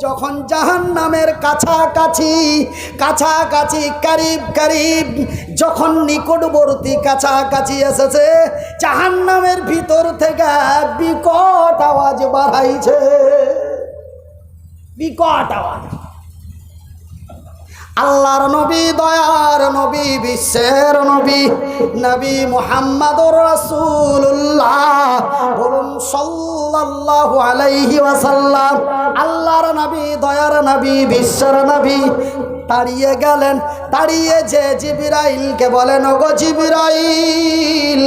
যখন জাহান নামের কাছাকাছি কাছাকাছি, কারিব কারিব, যখন নিকটবর্তী কাছাকাছি এসেছে জাহান নামের ভিতর থেকে বিকট আওয়াজ বাড়াইছে। বিকট আওয়াজ। আল্লাহর নবী, দয়ার নবী, বিশ্বের নবী নবী মোহাম্মদুর রাসূলুল্লাহ। বলুন সাল্লাল্লাহু আলাইহি ওয়াসাল্লাম, আল্লাহর নবী, দয়ার নবী, বিশ্বের নবী। তাড়িয়ে গেলেন, দাঁড়িয়ে যে জিবিরাইলকে বলেন, ওগো জিবিরাইল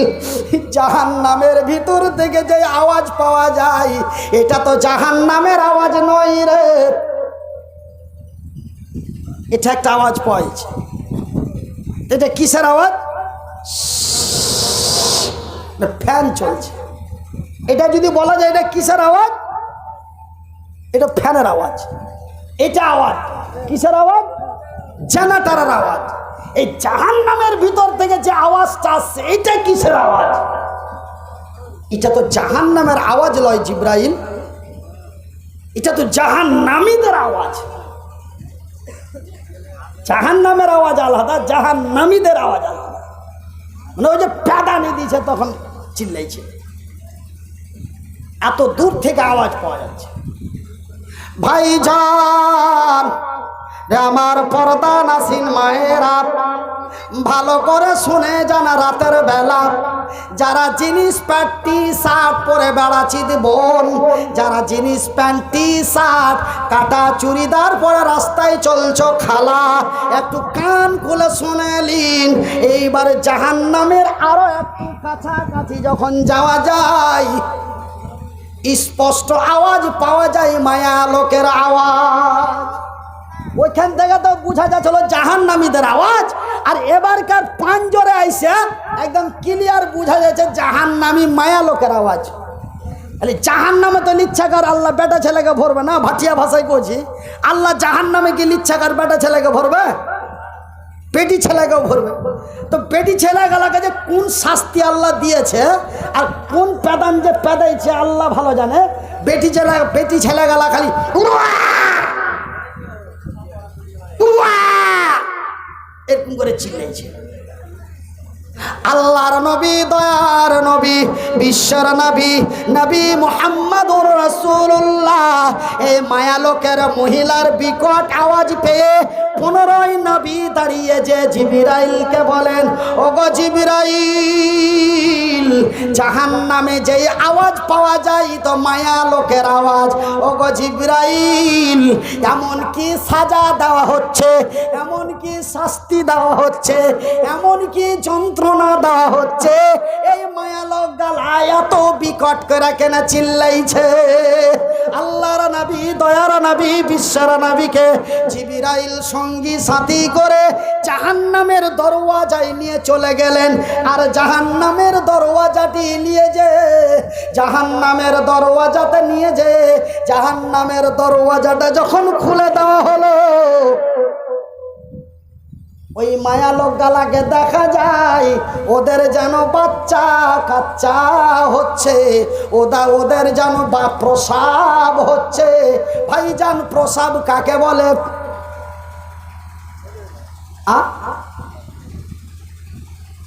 জাহান নামের ভিতর থেকে যে আওয়াজ পাওয়া যায়, এটা তো জাহান নামের আওয়াজ নয় রে। এটা একটা আওয়াজ পাওয়াছে এটা কিসের আওয়াজ? ফ্যান চলছে। এটা যদি বলা যায় এটা কিসের আওয়াজ? এটা ফ্যানের আওয়াজ। এটা আওয়াজ। কিসের আওয়াজ? জেনারেটারের আওয়াজ। এই জাহান নামের ভিতর থেকে যে আওয়াজটা আসছে, এটা কিসের আওয়াজ? এটা তো জাহান নামের আওয়াজ লয় জিব্রাইল। এটা তো জাহান নামীদের আওয়াজ। জাহান নামের আওয়াজ আলাদা জাহান নামীদের আওয়াজ আলাদা। মানে ওই যে প্যাদানি দিয়েছে তখন চিল্লাইছে। এত দূর থেকে আওয়াজ পাওয়া যাচ্ছে। ভাই যান আমার পর্দা নাসিন মায়েরা ভালো করে শুনে জানা রাতের বেলা। যারা জিনিস প্যান্ট টি শার্ট পরে বেড়াচ্ছি বোন, যারা জিনিস প্যান্ট টি শার্ট কাটা চুড়িদার পরে রাস্তায় চলছ খালা, একটু কান খুলে শুনে লিন এইবার জাহান নামের আরও একটু কাছাকাছি যখন যাওয়া যায়, স্পষ্ট আওয়াজ পাওয়া যায় মায়া লোকের আওয়াজ। ওইখান থেকে তো বোঝা যাচ্ছিল জাহান নামীদের আওয়াজ। আর এবারকার পাঞ্জরে আইসে একদম ক্লিয়ার বোঝা যাচ্ছে জাহান নামী মায়া লোকের আওয়াজ। আরে জাহান নামে তো লিচ্ছাকার আল্লাহ বেটা ছেলেকে ভরবে না? ভাটিয়া ভাষায় কছি আল্লাহ জাহান নামে কি লিচ্ছাকার বেটা ছেলেকে ভরবে? পেটি ছেলেকেও ভরবে। তো পেটি ছেলেগুলাকে যে কোন শাস্তি আল্লাহ দিয়েছে আর কোন প্যাদান যে প্যাদাইছে, আল্লাহ ভালো জানে। বেটি ছেলে বেটি ছেলেগুলা খালি! এরকম করে চিল্লাইছে। আল্লাহর নবী, দয়ার নবী, বিশ্বর নবী নবী মোহাম্মদুর রসুল্লাহ এই মায়ালোকের মহিলার বিকট আওয়াজ পেয়ে পুনরায় নবী দাঁড়িয়ে যে জিবিরাইলকে বলেন, ওগো জিবিরাইল জাহান নামে যেই আওয়াজ পাওয়া যায় তো মায়া লোকের আওয়াজ। ওগো জিব্রাইল, এমন কি সাজা দেওয়া হচ্ছে, এমন কি শাস্তি দেওয়া হচ্ছে, এমন কি যন্ত্রণা দেওয়া হচ্ছে। এই মায়া লোক গালায় এত বিকট করে কেন চিল্লাইছে? আল্লাহর নবী, দয়ার নবী, বিশ্বর নবীকে জিবিরাইল সঙ্গী সাথী করে জাহান্নামের দরওয়াজায় নিয়ে চলে গেলেন। আর জাহান্নামের দরওয়াজাটি নিয়ে যে, জাহান্নামের দরওয়াজাতে নিয়ে যে, জাহান্নামের দরওয়াজাটা যখন খুলে দেওয়া হলো ওই মায়া লোক গালাকে দেখা যায়, ওদের যেন বাচ্চা কাচ্চা হচ্ছে, ওদা ওদের যেন বা প্রসাব হচ্ছে। ভাই ভাইজান প্রসাব কাকে বলে?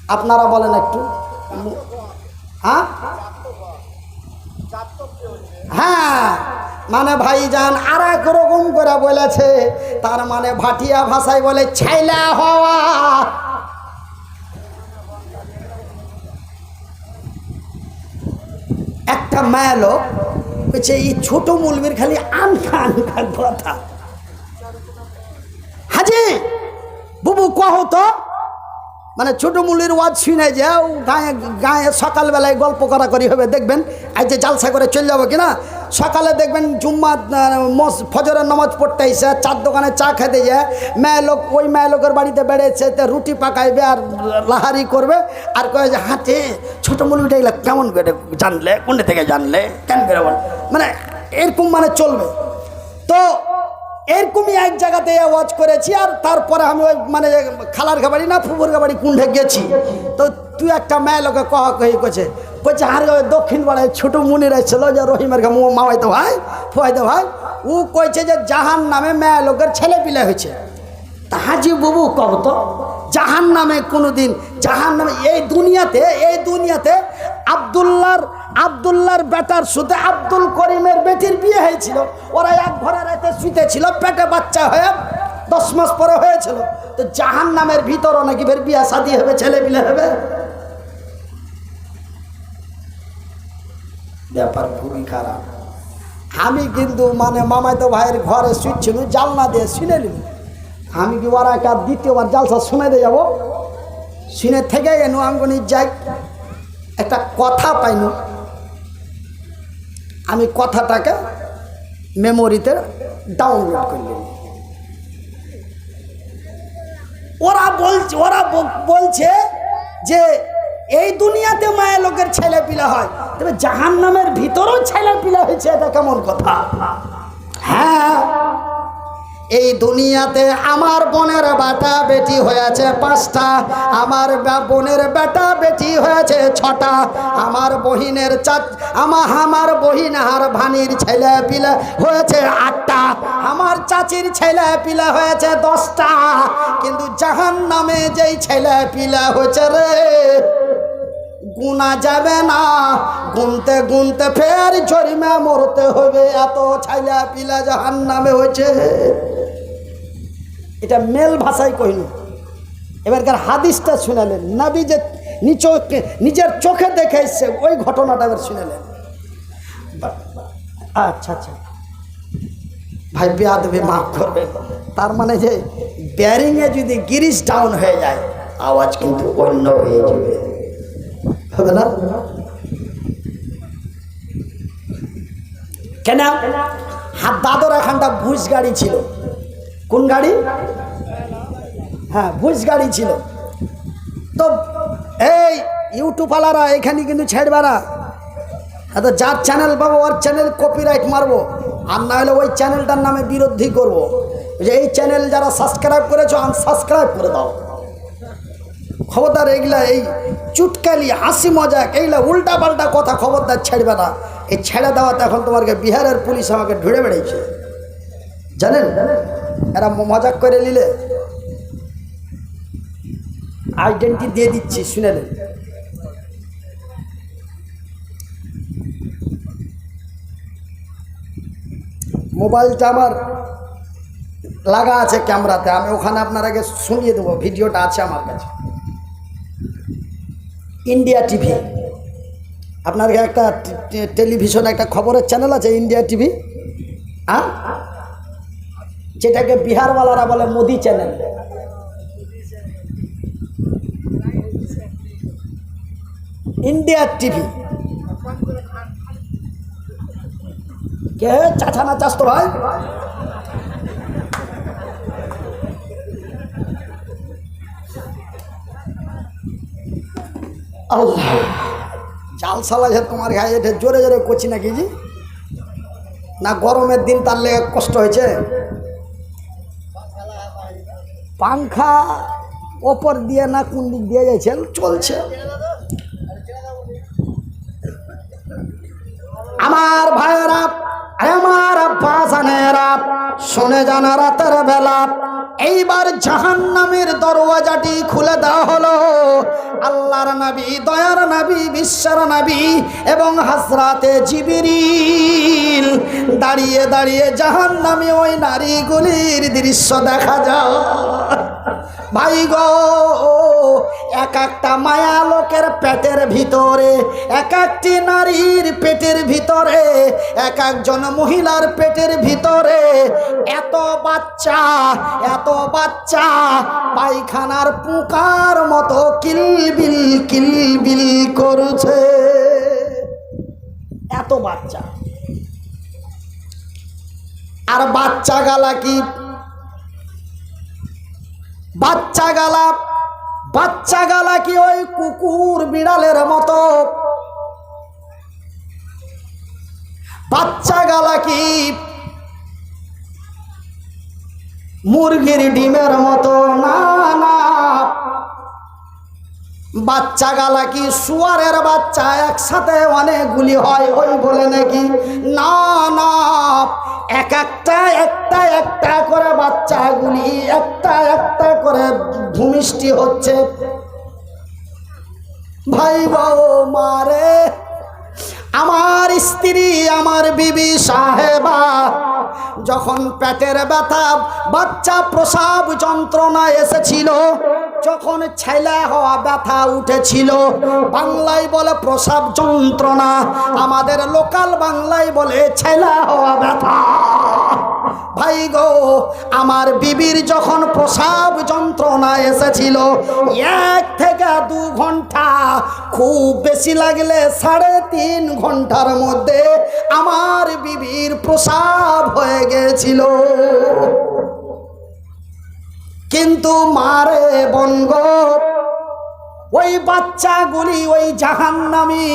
আপনারা বলেন একটু। হ্যাঁ? হ্যাঁ। মানে ভাইজান আর এক রকম করে বলেছে, তার মানে ভাটিয়া ভাষায় বলে ছাইলা হওয়া। একটা মেয়ে লোক বলছে, এই ছোট মুলবির খালি আনখা আনখা কথা। হাজি, বুবু কহ তো। মানে ছোট মুলির ওয়াজ শুনে যাও, গায়ে গায়ে সকালবেলায় গল্প করা করি হবে, দেখবেন, আজ যে জালসা করে চলে যাব কিনা সকালে দেখবেন জুম্মা ফজরের নামাজ পড়তে এসে চার দোকানে চা খেতে যায়, মেয়ে লোক, ওই মেয়ে লোকের বাড়িতে বেড়েছে রুটি পাকাইবে আর লাহারি করবে, আর কয়ে যে হাতে ছোটো মুলিটা এগুলো কেমন করে জানলে, কোনটা থেকে জানলে, কেন করে বল মানে এরকম মানে চলবে। তো এরকমই এক জায়গাতে ওয়াচ করেছি, আর তারপরে আমি ওই মানে খালার গাবাড়ি না ফুবুর গাবাড়ি কুণ্ঠে গেছি। তো তুই একটা মেয়ে লোকে কহ, কহি করছে ওই দক্ষিণ পাড়ায় ছোট মুনির ছিল যে রহিমের গা মামাইতো ভাই ফুয়াইতো ভাই। ও কইছে যে জাহান নামে মেয়ে লোকের ছেলে পিলে হয়েছে। হাজি বাবু কব তো জাহান নামে কোনোদিন জাহান নামে এই দুনিয়াতে এই দুনিয়াতে আবদুল্লার আবদুল্লার বেটার সুতে আব্দুল করিমের বেটির বিয়ে হয়েছিল। ওরা এক ঘরে রাতে শুতেছিল পেটে বাচ্চা হয়ে দশ মাস পরে হয়েছিল। তো জাহান নামের ভিতরও নাকি ফের বিয়া হবে, ছেলে পিলে হবে? ব্যাপার খুবই খারাপ। আমি কিন্তু মানে মামাইতো ভাইয়ের ঘরে শুচ্ছিল জালনা দিয়ে শুনে নিল। আমি কি ওরা কার দ্বিতীয়বার জালসা শুনে দিয়ে যাব? শুনে থেকে এনু আমি যাই, একটা কথা পাইনু। আমি কথাটাকে মেমোরিতে ডাউনলোড করলাম ওরা বলছে ওরা বলছে যে এই দুনিয়াতে মায়ের লোকের ছেলে পিলা হয়। তবে জাহান নামের ভিতরেও ছেলে পিলা হয়েছে, এটা কেমন কথা? হ্যাঁ এই দুনিয়াতে আমার বোনের বেটা বেটি হয়েছে পাঁচটা, আমার বোনের বেটা বেটি হয়েছে ছটা, আমার বহিনের চাচ আমার আমার বহিন আর ভানির ছেলে পিলে হয়েছে আটটা, আমার চাচির ছেলে পিলে হয়েছে দশটা, কিন্তু জাহান নামে যেই ছেলে পিলে হয়েছে রে গুনা যাবে না। গুনতে গুনতে ফের জরিমা মরতে হবে। এত ছাইলা পিলা জাহান নামে হয়েছে। এটা মেল ভাষায় কহিল এবারকার হাদিসটা শুনালেন। নাবি যে নিচকে নিজের চোখে দেখে এসছে ওই ঘটনাটা এবার শুনালেন। আচ্ছা আচ্ছা। ভাই, বেয়াদবি মাফ করবে তার মানে যে ব্যারিংয়ে যদি গিরিশ ডাউন হয়ে যায়, আওয়াজ কিন্তু অন্য হয়ে যাবে। হবে না? কেন? হাত দাদর এখানটা ভুজ গাড়ি ছিল। কোন গাড়ি? হ্যাঁ ভুজ গাড়ি ছিল। তো এই ইউটিউবওয়ালারা এখানে কিন্তু ছেড়বা না। এত যার চ্যানেল পাবো, ওর চ্যানেল কপিরাইট মারবো। আর না হলে ওই চ্যানেলটার নামে বিরোধী করব। যে এই চ্যানেল যারা সাবস্ক্রাইব করেছ আনসাবস্ক্রাইব করে দাও। খবরদার, এইগুলা, এই চুটকালি, হাসি মজাক এইগুলা উল্টা পাল্টা কথা খবরদার ছেড়বে না। এই ছেড়ে দেওয়াতে এখন তোমাকে বিহারের পুলিশ আমাকে ঢুড়ে বেড়েছে। জানেন, এরা মজাক করে নিলে। আইডেন্টি দিয়ে দিচ্ছি, শুনে নেন। মোবাইলটা আমার লাগা আছে ক্যামেরাতে, আমি ওখানে আপনার আগে শুনিয়ে দেবো, ভিডিওটা আছে আমার কাছে। ইন্ডিয়া টিভি আপনার একটা টেলিভিশনে একটা খবরের চ্যানেল আছে ইন্ডিয়া টিভি হ্যাঁ যেটাকে বিহারওয়ালারা বলে মোদি চ্যানেল ইন্ডিয়া টিভি কে চাচা না চাস তো ভাই? আল্লাহ। জাল সালা যে তোমার গায়ে এটা জোরে জোরে করছি নাকি জি? না গরমের দিন তার লেগে কষ্ট হয়েছে? পাংখা ওপর দিয়ে না কোন দিক দিয়ে যাচ্ছে চলছে। আমার ভাইয়েরা আমার আব্বাসানেরা শুনে জানা রাতের বেলা। এইবার জাহান নামের দরওয়াজাটি খুলে দেওয়া হলো। আল্লাহর নবী, দয়ার নবী, বিশ্বর নবী এবং হাসরাতে জিবিরিল। দাঁড়িয়ে দাঁড়িয়ে জাহান নামে ওই নারীগুলির দৃশ্য দেখা যায়। ভাই গো এক একটা মায়া লোকের পেটের ভিতরে, এক একটি নারীর পেটের ভিতরে, এক একজন মহিলার পেটের ভিতরে। এত বাচ্চা এত বাচ্চা, পায়খানার পুকার মতো কিলবিল কিলবিল করছে। এত বাচ্চা। আর বাচ্চা গালা কি? বাচ্চা গালা বাচ্চা গালা কি ওই কুকুর বিড়ালের মতো? বাচ্চা গালা কি মুরগির ডিমের মতো? না না। বাচ্চা গালা কি শুয়ারের বাচ্চা একসাথে অনেকগুলি হয়, ওই বলে নাকি? না না, এক একটা একটা একটা করে বাচ্চাগুলি, একটা একটা করে ভূমিষ্টি হচ্ছে। ভাই বাবু মারে আমার স্ত্রী, আমার বিবি সাহেবা, যখন পেটের ব্যথা, বাচ্চা প্রসাব যন্ত্রণা এসেছিল, যখন ছেলে হওয়া ব্যথা উঠেছিল, বাংলায় বলে প্রসাব যন্ত্রণা, আমাদের লোকাল বাংলায় বলে ছেলে হওয়া ব্যথা। ভাই গো, আমার বিবির যখন প্রসাব যন্ত্রণা এসেছিল, এক থেকে দু ঘণ্টা, খুব বেশি লাগলে সাড়ে তিন ঘণ্টার মধ্যে আমার বিবির প্রসাব হয়ে গেছিল। কিন্তু মারে বনগ ওই বাচ্চাগুলি ওই জাহান্নামি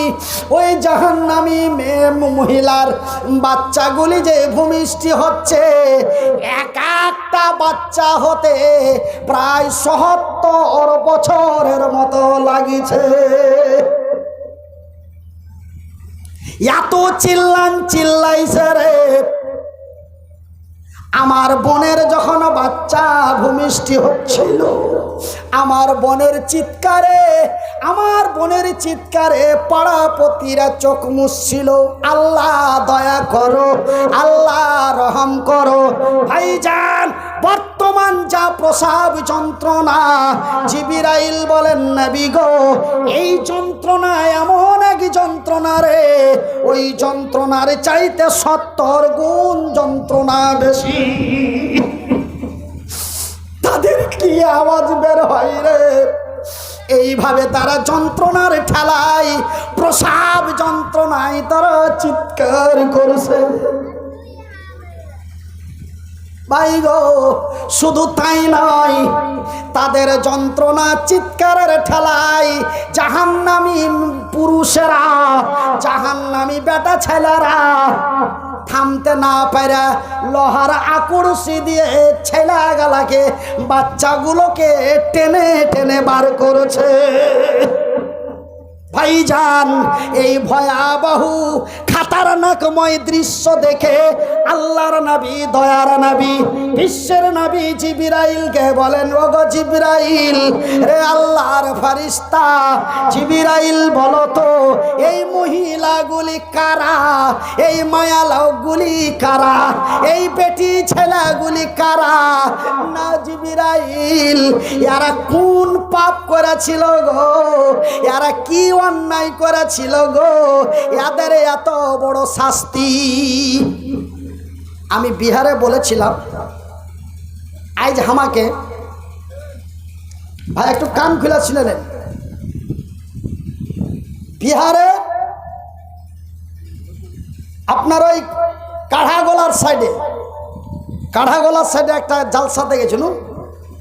ওই জাহান্নামি মেয়ে মহিলার বাচ্চাগুলি যে ভূমিষ্টি হচ্ছে, এক একটা বাচ্চা হতে প্রায় সহত্তর বছরের মতো লাগিছে। এত চিল্লান চিল্লাইছে রে। আমার বোনের যখন বাচ্চা ভূমিষ্ঠি হচ্ছিল, আমার বনের চিৎকারে, আমার বোনের চিৎকারে পাড়াপতিরা চোখ মুছছিল। আল্লাহ দয়া করো, আল্লাহ রহম করো। ভাইজান বর্তমান যা প্রসাব যন্ত্রণা, জিবিরাইল বলেন নবী গো, এই যন্ত্রণা এমন এক যন্ত্রণা রে, ওই যন্ত্রণার চাইতে সত্তর গুণ যন্ত্রণা বেশি। তাদের কি আওয়াজ বের হয় রে? এইভাবে তারা যন্ত্রণার ঠেলায়, প্রসাব যন্ত্রণায় তারা চিৎকার করছে। গো, শুধু তাই নয়, তাদের যন্ত্রণা চিৎকারের ঠেলায় জাহান্নামি পুরুষেরা, জাহান্নামি বেটা ছেলেরা থামতে না পারে লোহার আকুড়সি দিয়ে ছেলে গালাকে বাচ্চাগুলোকে টেনে টেনে বার করেছে। ভাইজান, এই ভয়াবহ খাতারনাকময় দৃশ্য দেখে আল্লাহর নবী, দয়ার নবী, বিশ্বের নবী জিবিরাইলকে বলেন, ওগো জিবিরাইল, রে আল্লাহর ফারিস্তা জিবিরাইল বলো তো, এই মহিলাগুলি কারা? এই মায়ালগুলি কারা? এই বেটি ছেলেগুলি কারা? না জিবিরাইল, এরা কোন পাপ করেছিল গো? এরা কি অন্যায় করেছিল গো। এদের এত বড় শাস্তি। আমি বিহারে বলেছিলাম আজ আমাকে ভাই, একটু কান খুলে ছিলেন বিহারে আপনার ওই কাঢ়াগোলার সাইডে কাঢ়াগোলার সাইডে একটা জালসাতে গেছিল।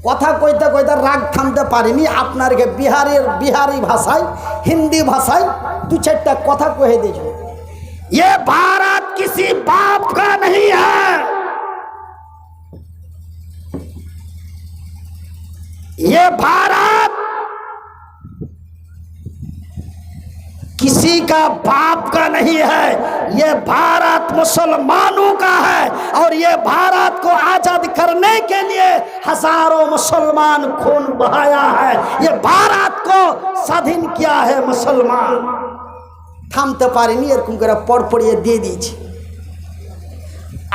কথা কইতে কইতে রাগ থামতে পারিনি আপনারকে বিহারের বিহারি ভাষায় হিন্দি ভাষায় দু চারটা কথা কহে দিয়েছিল ये भारत किसी बाप का नहीं है ये भारत किसी का बाप का नहीं है ये भारत मुसलमानों का है और ये भारत को आजाद करने के लिए हजारों मुसलमान खून बहाया है ये भारत को स्वाधीन किया है मुसलमान থামতে পারিনি এরকম করে পড় পড়িয়ে দিয়ে দিয়েছি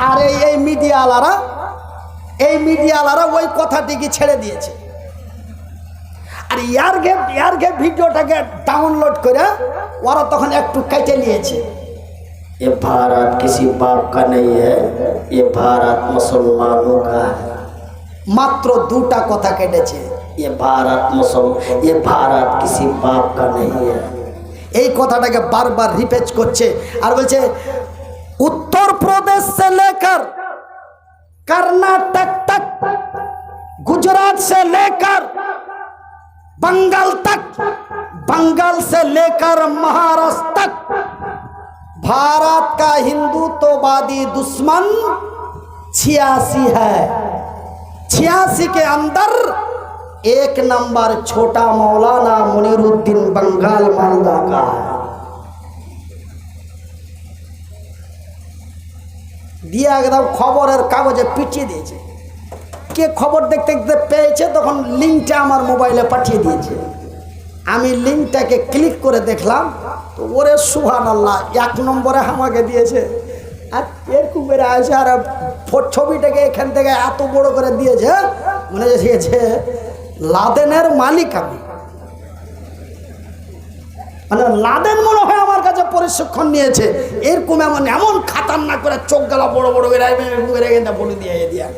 আর এই এই মিডিয়াওয়ালারা এই মিডিয়াওয়ালারা ওই কথাটিকে ছেড়ে দিয়েছে আর ইয়ারগে ইয়ারগে ভিডিওটাকে ডাউনলোড করে ওরা তখন একটু কেটে নিয়েছে ये भारत किसी बाप का नहीं है ये भारत मुसलमानों का है মাত্র দুটা কথা কেটেছে ये भारत मुसल ये भारत किसी बाप का नहीं है এই কথাটাকে বারবার রিপেচ করছে আর বলছে उत्तर प्रदेश से लेकर कर्नाटक तक गुजरात से लेकर बंगाल तक बंगाल से लेकर महाराष्ट्र तक भारत का हिंदुत्ववादी दुश्मन छियासी है छियासी के अंदर एक नंबर छोटा मौलाना मुनीरुद्दीन बंगाल मालदा का है দিয়ে একদম খবরের কাগজে পিটিয়ে দিয়েছে কে খবর দেখতে দেখতে পেয়েছে তখন লিঙ্কটা আমার মোবাইলে পাঠিয়ে দিয়েছে আমি লিঙ্কটাকে ক্লিক করে দেখলাম, তো ওরে সুহান আল্লাহ এক নম্বরে আমাকে দিয়েছে। আর এরকম করে আছে আর ছবিটাকে এখান থেকে এত বড় করে দিয়েছে, মনে হয়েছে লাদেনের মালিক আমি। মানে লাদেন মনে হয় আমার কাছে প্রশিক্ষণ নিয়েছে। এরকম এমন এমন খাতারনাক করে চোখ গেলা বড় বড় কিন্তু বলে দিয়ে দিয়া।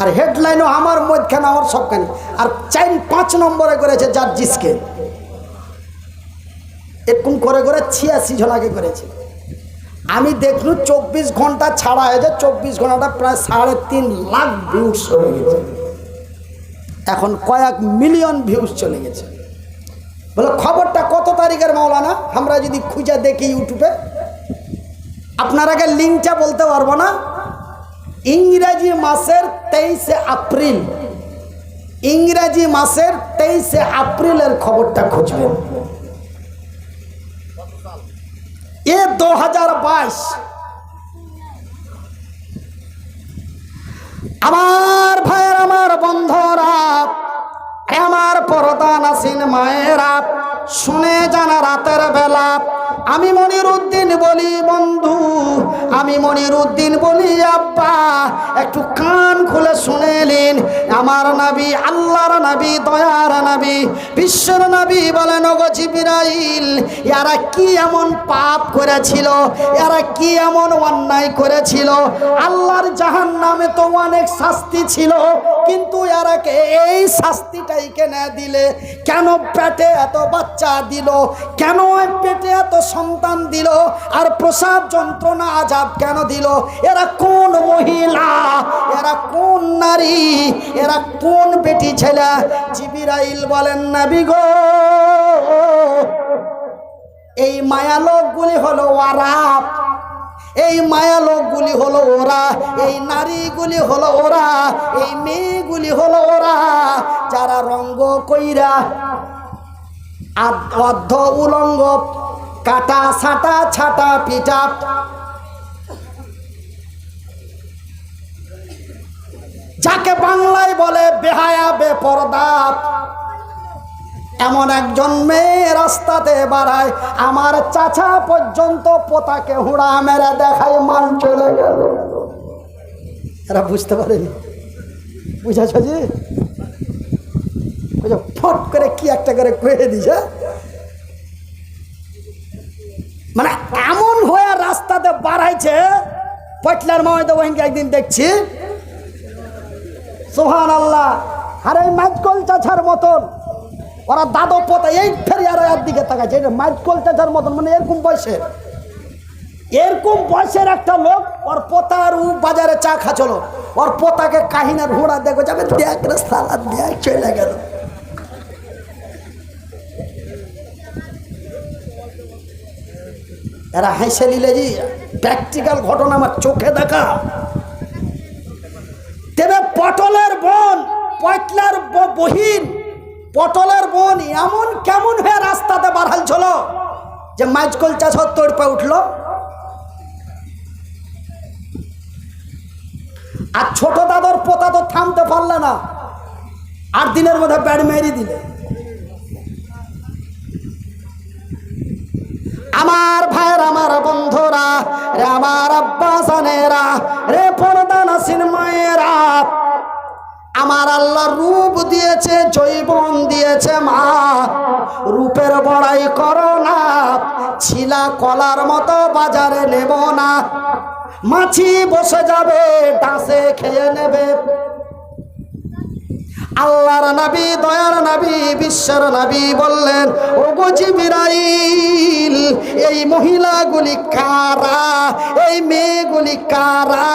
আর হেডলাইনও আমার মধ্যখানে, আমার সবখানে। আর চাইন পাঁচ নম্বরে করেছে জার্জিসকে। এরকম করে করে ছিয়াশি জনাকে করেছে। আমি দেখলু চব্বিশ ঘণ্টা ছাড়া হয়েছে, চব্বিশ ঘন্টাটা প্রায় সাড়ে তিন লাখ ভিউজ হয়ে গেছে। এখন কয়েক মিলিয়ন ভিউজ চলে গেছে। বলে, খবরটা কত তারিখের মাওলানা? আমরা যদি খুঁজে দেখি ইউটিউবে আপনারাকে লিঙ্কটা বলতে পারব না? ইংরেজি মাসের তেইশে এপ্রিল ইংরেজি মাসের তেইশে এপ্রিলের খবরটা খুঁজবেন। এ দু হাজার বাইশ। আমার ভাইয়ের, আমার বন্ধুরা, আমার পরদা নাসিন মায়েরা, শুনে জানা রাতের বেলা আমি মনির উদ্দিন বলি, বন্ধু। আমি মনির উদ্দিন বলি, আব্বা, একটু কান খুলে শুনে শুনেলেন আমার নাবি, আল্লাহর নাবি, দয়ার নাবি, বিশ্বর নাবি বলেন, ওগো জিবিরাইল, এরা কি এমন পাপ করেছিল? এরা কি এমন অন্যায় করেছিল? আল্লাহর জাহান নামে তো অনেক শাস্তি ছিল, কিন্তু এরাকে এই শাস্তিটাই কেন দিলে? কেন পেটে এত বাচ্চা দিল? কেন পেটে এত সন্তান দিল আর প্রসাব যন্ত্রণা আজাব কেন দিল? এরা কোন মহিলা? এরা কোন নারী? এরা কোন বেটি ছেলে? জিবিরাইল বলেন না বিগো এই মায়ালোকগুলি হলো ওয়ারাপ এই মায়া লোকগুলি হলো ওরা। এই নারীগুলি হলো ওরা। এই মেয়েগুলি হলো ওরা। যারা রঙ্গ কইরা অর্ধ উলঙ্গ কাটা ছাটা ছাটা পিটা যাকে বাংলায় বলে বেহায়া, বেপরদা। এমন একজন মেয়ে রাস্তাতে বাড়ায়, আমার চাচা পর্যন্ত পোতাকে হুড়া মেরে দেখায়, মান চলে গেল। এরা বুঝতে পারেনি। বুঝেছ বুঝো ফট করে কি একটা করে কয়ে দিছে মানে এমন হয়ে রাস্তাতে বাড়াইছে পটলার মামাইতে ওখানকে একদিন দেখছি। সোহান আল্লাহ আরে মাইকল চাচার মতন, ওরা দাদো পোতা এই ফের আর এর দিকে তাকাইছে এটা মাইকল চাচার মতন মানে এরকম বয়সের এরকম বয়সের একটা লোক ওর পোতার উ বাজারে চা খাচ্ছিল। ওর পোতাকে কাহিনার ঘোড়া দেখো যাবে দেখ রে সালা, দেখ চলে গেল। এরা হেসে নিলে যে প্র্যাকটিক্যাল ঘটনা আমার চোখে দেখা। তবে পটলের বোন, পটলার বহিন, পটলের বোন এমন কেমন হয়ে রাস্তাতে বাড়াল ছিল যে মাইজকল চাষ তোর পে উঠল। আর ছোট দাদর পোতা তো থামতে পারলে না আট দিনের মধ্যে ব্যাড মেরি দিলে। আমার ভাইয়ের, আমার বন্ধুরা, রে আমার আব্বাসানেরা রে পর্দা নাসিন মায়েরা, আমার আল্লাহ রূপ দিয়েছে, জৈবন দিয়েছে মা। রূপের বড়াই করো না, ছিলা কলার মতো বাজারে নেব না। মাছি বসে যাবে, ডাঁসে খেয়ে নেবে। আল্লাহর নাবি, দয়ার নাবি, বিশ্বর নাবি বললেন ও জিবরাইল, এই মহিলাগুলি কারা? এই মেয়েগুলি কারা?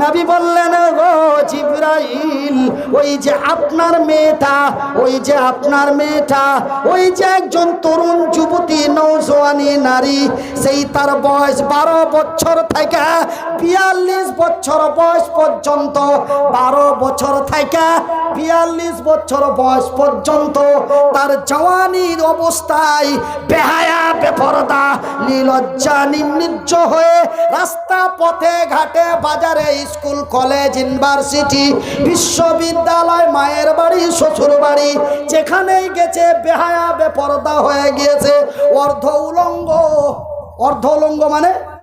নাবি বললেন গো জিবরাইল, ওই যে আপনার মেয়েটা ওই যে আপনার মেয়েটা, ওই যে একজন তরুণ যুবতী নৌজওয়ানি নারী, সেই তার বয়স বারো বছর থেকে বিয়াল্লিশ বছর বয়স পর্যন্ত, বারো বছর থেকে বিয়াল্লিশ বছর বয়স পর্যন্ত তার জওয়ানির অবস্থায় বেহায়া, বেপরদা, নীলজ্জা, নির্নিজ্জ হয়ে রাস্তা পথে ঘাটে বাজারে স্কুল, কলেজ, ইউনিভার্সিটি, বিশ্ববিদ্যালয়, মায়ের বাড়ি শ্বশুর বাড়ি যেখানেই গেছে বেহায়া বেপরদা হয়ে গিয়েছে। অর্ধ উলঙ্গ অর্ধ উলঙ্গ মানে